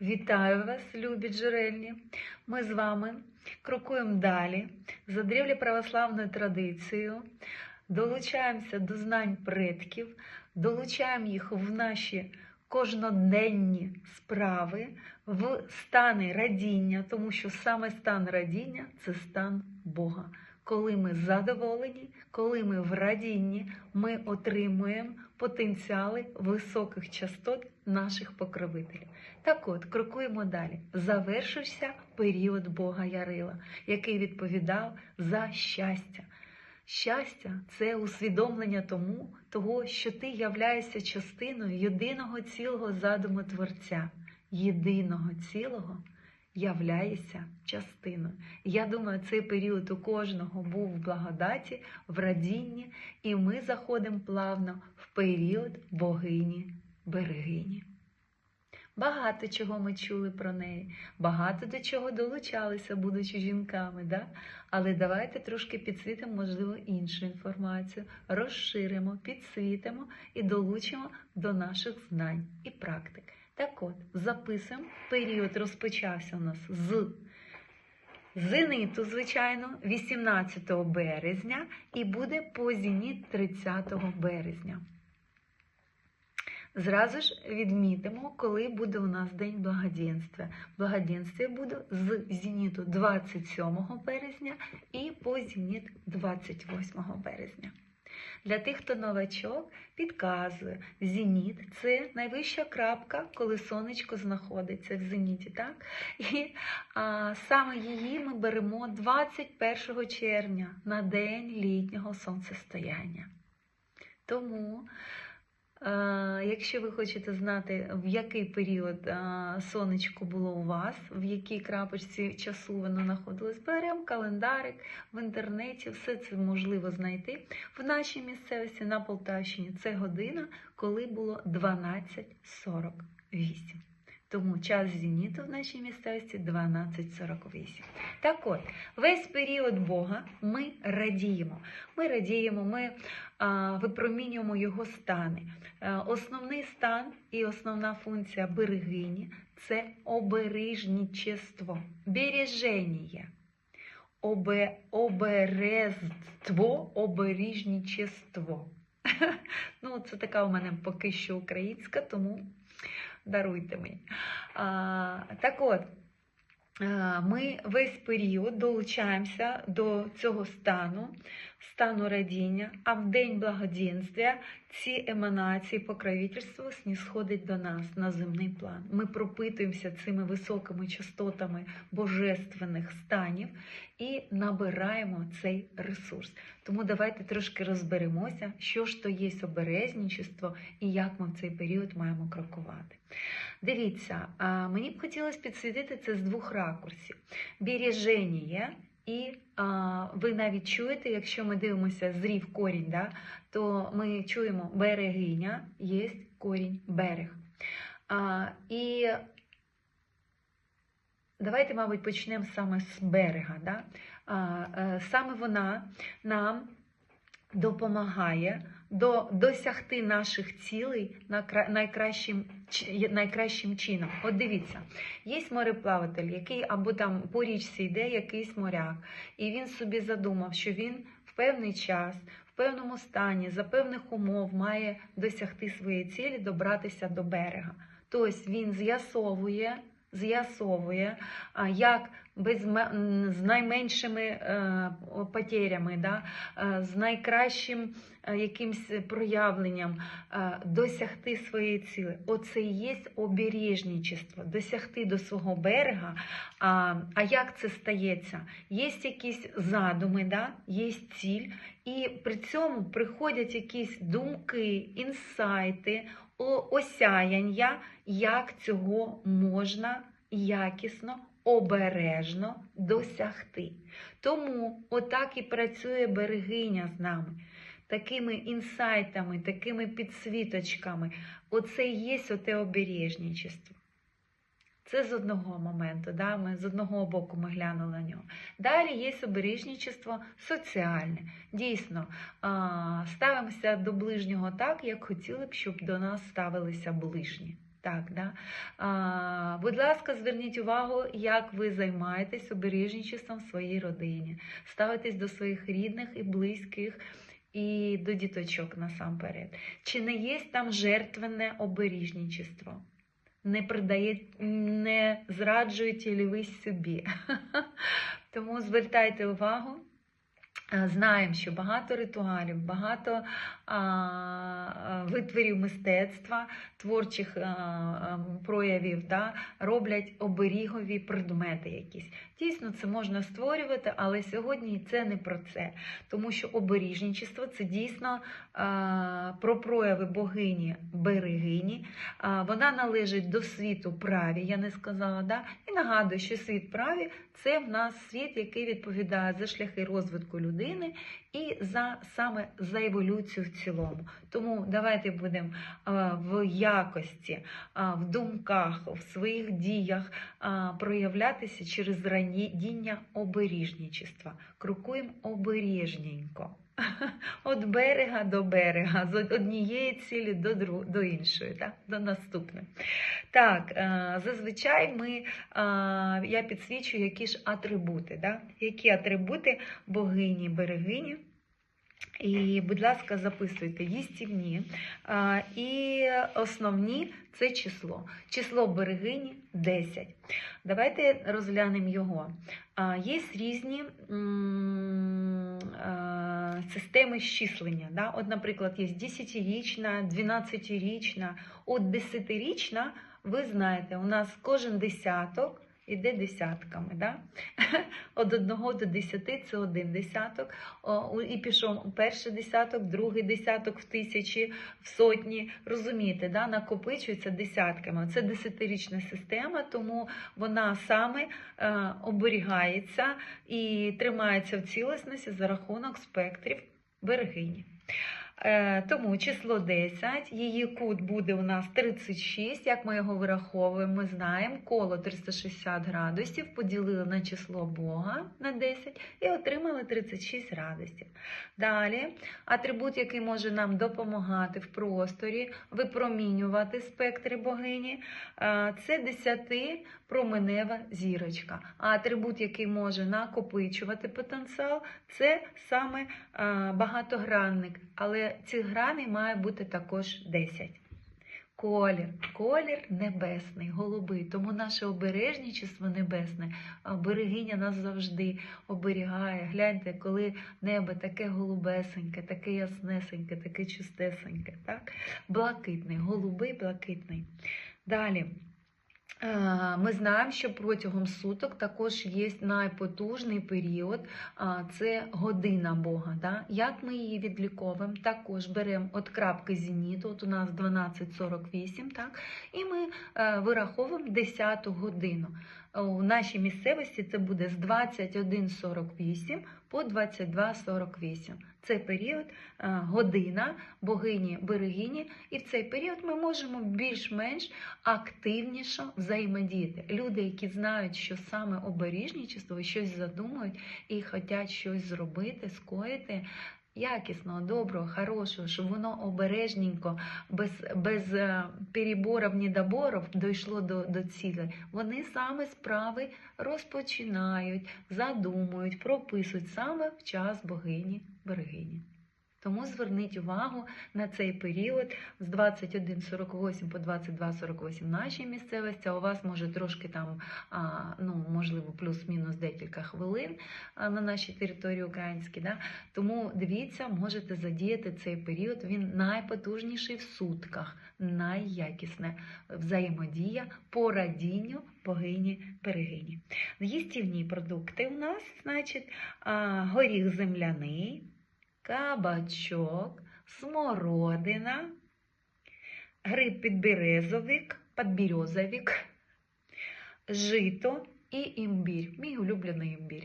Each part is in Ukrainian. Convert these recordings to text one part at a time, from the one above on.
Вітаю вас, любі джерельні! Ми з вами крокуємо далі за древлі православною традицією, долучаємося до знань предків, долучаємо їх в наші кожноденні справи, в стани радіння, тому що саме стан радіння це стан Бога. Коли ми задоволені, коли ми в радінні, ми отримуємо потенціали високих частот наших покровителів. Так от, крокуємо далі. Завершився період Бога Ярила, який відповідав за щастя. Щастя це усвідомлення тому, того, що ти являєшся частиною єдиного цілого задуму Творця, єдиного цілого являєшся частиною. Я думаю, цей період у кожного був в благодаті, в радінні, і ми заходимо плавно в період богині берегині. Багато чого ми чули про неї, багато до чого долучалися, будучи жінками, да? але давайте трошки підсвітимо, можливо, іншу інформацію, розширимо, підсвітимо і долучимо до наших знань і практик. Так от, записуємо, період розпочався у нас з зениту, звичайно, 18 березня і буде по зеніт 30 березня. Зразу ж відмітимо, коли буде у нас День благоденствия. Благоденствие буде з зеніту 27 березня і по зеніт 28 березня. Для тих, хто новачок, підказує, зеніт це найвища крапка, коли сонечко знаходиться в зеніті. Так? І а, саме її ми беремо 21 червня на день літнього сонцестояння. Тому Якщо ви хочете знати, в який період сонечко було у вас, в якій крапочці часу воно знаходилось, беремо календарик в інтернеті, все це можливо знайти. В нашій місцевості на Полтавщині це година, коли було 12.48. Тому час зеніту в нашій місцевості 12.48. Так от, весь період Бога ми радіємо. Ми радіємо, ми а, випромінюємо його стани. А, основний стан і основна функція берегині це обережничество, береження. Обе, оберезство, обережничество. Ну, це така у мене поки що українська, тому даруйте мені. А, так от, ми весь період долучаємося до цього стану, стану радіння, а в день благоденствия ці еманації покровительства снісходять до нас на земний план. Ми пропитуємося цими високими частотами божественних станів і набираємо цей ресурс. Тому давайте трошки розберемося, що ж то є оберезничество і як ми в цей період маємо крокувати. Дивіться, мені б хотілося підсвітити це з двох ракурсів: береження і а, ви навіть чуєте, якщо ми дивимося зрів корінь, да, то ми чуємо берегиня, є корінь берег. А, І давайте, мабуть, почнемо саме з берега. Да? А, Саме вона нам допомагає до досягти наших цілей на найкращим найкращим чином. От дивіться, є мореплаватель, який або там по річці йде якийсь моряк, і він собі задумав, що він в певний час, в певному стані, за певних умов має досягти своєї цілі, добратися до берега. Тобто він з'ясовує. З'ясовує, як без, з найменшими е, потерями, да, е, з найкращим е, якимсь проявленням досягти своєї цілі. Оце і є обережничество, досягти до свого берега. А а як це стається? Є якісь задуми, да, є ціль, і при цьому приходять якісь думки, інсайти, осяяння, як цього можна якісно обережно досягти. Тому отак і працює берегиня з нами. Такими інсайтами, такими підсвіточками. Оце і є оте обережничество. Це з одного моменту, да? ми з одного боку ми глянули на нього. Далі є обережничество соціальне. Дійсно, ставимося до ближнього так, як хотіли б, щоб до нас ставилися ближні. Так, да? а, будь ласка, зверніть увагу, як ви займаєтесь обережничеством в своїй родині. Ставитесь до своїх рідних і близьких і до діточок насамперед. Чи не є там жертвенне обережничество? Не придає, не зраджуєте ли ви собі? Тому звертайте увагу. Е, Знаємо, що багато ритуалів, багато а, витворів мистецтва, творчих а, а, проявів да, роблять оберігові предмети якісь. Дійсно, це можна створювати, але сьогодні це не про це. Тому що оберіжничество це дійсно а, про прояви богині берегині. Вона належить до світу праві, я не сказала. Да? І нагадую, що світ праві це в нас світ, який відповідає за шляхи розвитку людини і за саме за еволюцію в цілому. Тому давайте будемо в якості, в думках, в своїх діях проявлятися через радіння обережнічества. Крокуємо обережненько. Від берега до берега, з однієї цілі до дру- до іншої, так? до наступної. Так, е, зазвичай ми, е, я підсвічую, які ж атрибути. так? Які атрибути богині, берегині. І, будь ласка, записуйте їстівні. І основні це число. Число берегині 10. Давайте розглянемо його. Є різні системи щислення. Да? От, наприклад, є 10-річна, 12-річна, от 10-річна, ви знаєте, у нас кожен десяток іде десятками. Да? От 1 до 10 це один десяток. І пішов перший десяток, другий десяток в тисячі, в сотні. Розумієте, да? накопичується десятками. Це десятирічна система, тому вона саме е, оберігається і тримається в цілісності за рахунок спектрів берегині. Е, Тому число 10, її кут буде у нас 36, як ми його вираховуємо, ми знаємо, коло 360 градусів, поділили на число Бога на 10 і отримали 36 градусів. Далі, атрибут, який може нам допомагати в просторі, випромінювати спектри богині, е, це 10 променева зірочка. А атрибут, який може накопичувати потенціал, це саме багатогранник. Але цих граней має бути також 10. Колір, колір небесний, голубий. Тому наше обережничество небесне, берегиня нас завжди оберігає. Гляньте, коли небо таке голубесеньке, таке яснесеньке, таке чистесеньке. Так? Блакитний, голубий, блакитний. Далі. Е, Ми знаємо, що протягом суток також є найпотужний період, це година Бога. Да? Як ми її відліковуємо? Також беремо от крапки зеніту, от у нас 12.48, так? і ми е, вираховуємо 10 годину. У нашій місцевості це буде з 21.48 по 22.48. Це період е, година богині берегині, і в цей період ми можемо більш-менш активніше взаємодіяти. Люди, які знають, що саме обережничество, щось задумують і хочуть щось зробити, скоїти. Якісного, доброго, хорошого, щоб воно обережненько, без без е, переборів, недоборів дійшло до до цілі. Вони саме справи розпочинають, задумують, прописують саме в час богині берегині. Тому зверніть увагу на цей період з 21.48 по 22.48 нашій місцевості. а У вас може трошки там, ну можливо, плюс-мінус декілька хвилин на нашій території українській. Да? Тому дивіться, можете задіяти цей період. Він найпотужніший в сутках, найякісне взаємодія по радінню богині берегині. Їстівні продукти у нас, значить, горіх земляний кабачок, смородина, гриб підберезовик, підберезовик, жито і імбір. Мій улюблений імбір.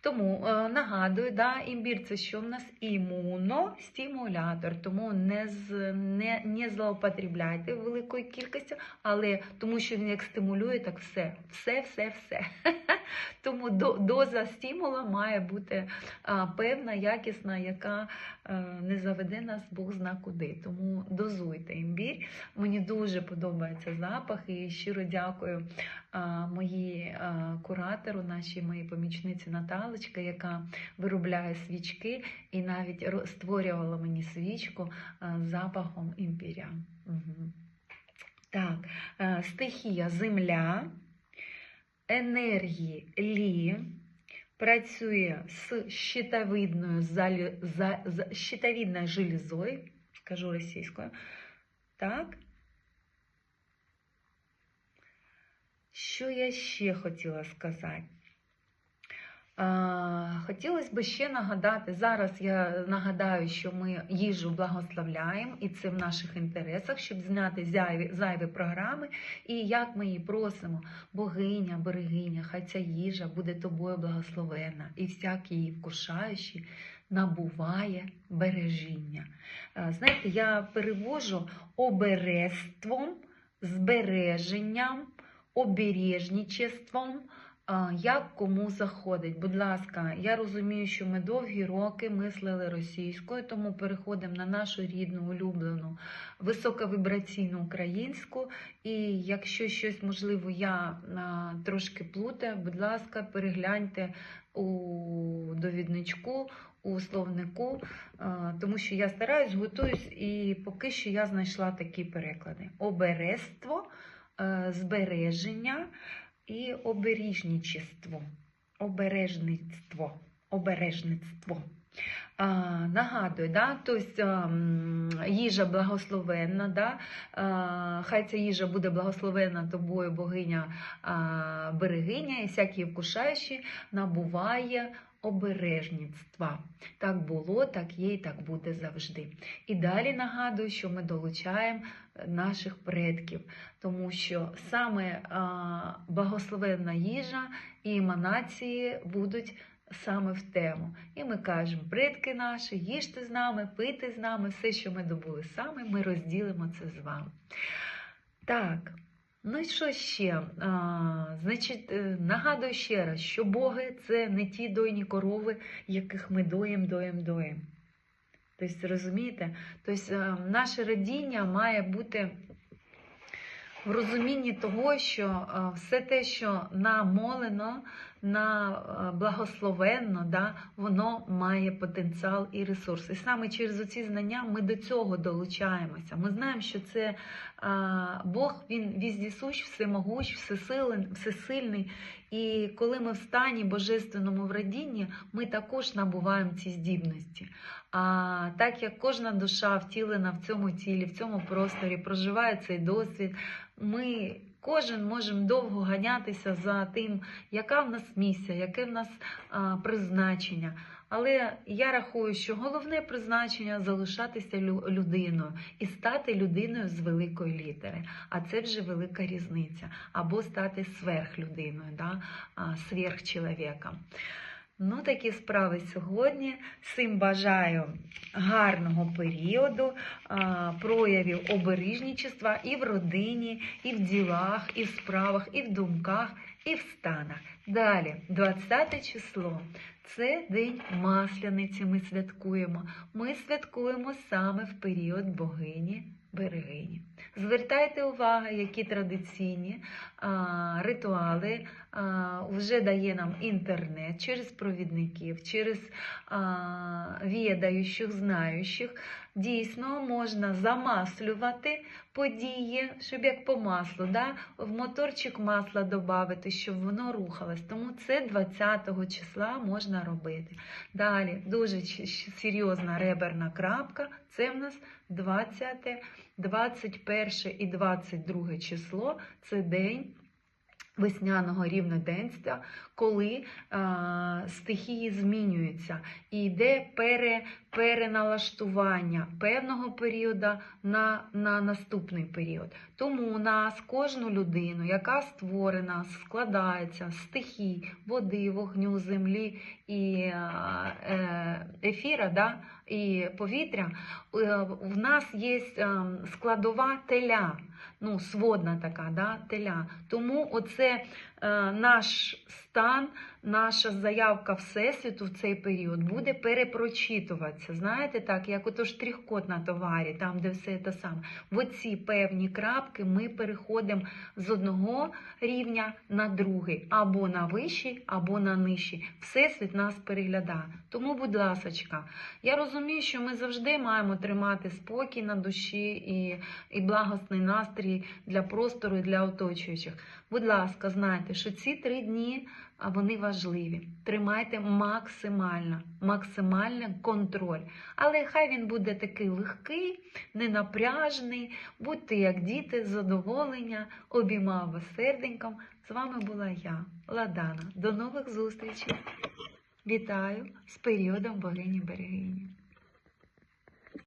Тому е, нагадую, да, імбір це що в нас імуностимулятор, тому не, з, не, не злоупотребляйте великою кількістю, але тому що він як стимулює, так все, все, все, все. Тому до, доза стимула має бути певна, якісна, яка а, не заведе нас Бог зна куди. Тому дозуйте імбір. Мені дуже подобається запах і щиро дякую моїй куратору, нашій моїй помічниці Наталочка, яка виробляє свічки і навіть створювала мені свічку з запахом імбіря. Угу. Так, е, стихія земля, енергії лі, працює з щитовидною, залі, за, за, щитовидною железою, скажу російською. Так. Що я ще хотіла сказати? Хотілося б ще нагадати, зараз я нагадаю, що ми їжу благословляємо, і це в наших інтересах, щоб зняти зайві, зайві програми, і як ми її просимо, богиня, берегиня, хай ця їжа буде тобою благословена, і всякий її вкушаючий набуває бережіння. Знаєте, я перевожу обережством, збереженням, обережничеством, а, як кому заходить. Будь ласка, я розумію, що ми довгі роки мислили російською, тому переходимо на нашу рідну, улюблену, високовібраційну українську. І якщо щось, можливо, я трошки плутаю, будь ласка, перегляньте у довідничку. У словнику, тому що я стараюсь, готуюсь, і поки що я знайшла такі переклади: обережство, е, збереження і обережничество. Обережництво. Обережництво. А, нагадую, да? тобто, їжа благословенна, да? а, хай ця їжа буде благословенна тобою, богиня а, берегиня, і всякі вкушаючі набуває обережництва. Так було, так є і так буде завжди. І далі нагадую, що ми долучаємо наших предків, тому що саме благословенна їжа і еманації будуть саме в тему. І ми кажемо, предки наші, їжте з нами, пийте з нами, все, що ми добули саме, ми розділимо це з вами. Так. Ну і що ще? А, значить, е, нагадую ще раз, що боги це не ті дойні корови, яких ми доїм, доїм, доїм. Тобто, розумієте? Тобто, е, наше радіння має бути в розумінні того, що е, все те, що намолено, на е, благословенно, да, воно має потенціал і ресурс. І саме через ці знання ми до цього долучаємося. Ми знаємо, що це а, Бог, він віздісущ, всемогущ, всесилен, всесильний. І коли ми в стані божественному в радінні, ми також набуваємо ці здібності. А так як кожна душа втілена в цьому тілі, в цьому просторі, проживає цей досвід, ми кожен можемо довго ганятися за тим, яка в нас місія, яке в нас а, призначення. Але я рахую, що головне призначення залишатися людиною і стати людиною з великої літери. А це вже велика різниця. Або стати сверхлюдиною, да? сверхчоловіком. Ну, такі справи сьогодні. Всім бажаю гарного періоду, проявів обережничества і в родині, і в ділах, і в справах, і в думках, і в станах. Далі, 20 число. Це день масляниці. Ми святкуємо. Ми святкуємо саме в період богині берегині. Звертайте увагу, які традиційні а, ритуали вже дає нам інтернет через провідників, через відаючих, знаючих. Дійсно, можна замаслювати події, щоб як по маслу, да? в моторчик масла додати, щоб воно рухалось. Тому це 20 числа можна робити. Далі дуже серйозна реберна крапка. Це в нас 20, 21 і 22 число. Це день Весняного рівноденства, коли е, стихії змінюються і йде пере, переналаштування певного періоду на, на наступний період. Тому у нас кожну людину, яка створена, складається з стихій води, вогню, землі і е, ефіра, да, і повітря, е, в нас є е, складова теля, ну, сводна така да, теля. Тому оце наш стан, наша заявка Всесвіту в цей період буде перепрочитуватися. Знаєте, так, як ото штрих-код на товарі, там, де все те саме. В оці певні крапки ми переходимо з одного рівня на другий, або на вищий, або на нижчий. Всесвіт нас переглядає. Тому, будь ласочка, я розумію, що ми завжди маємо тримати спокій на душі і, і благосний настрій для простору і для оточуючих. Будь ласка, знайте, що ці три дні вони важливі. Тримайте максимально, максимальний контроль. Але хай він буде такий легкий, ненапряжний. Будьте як діти, задоволення, обіймав вас серденьком. З вами була я, Ладана. До нових зустрічей. Вітаю з періодом богині берегині.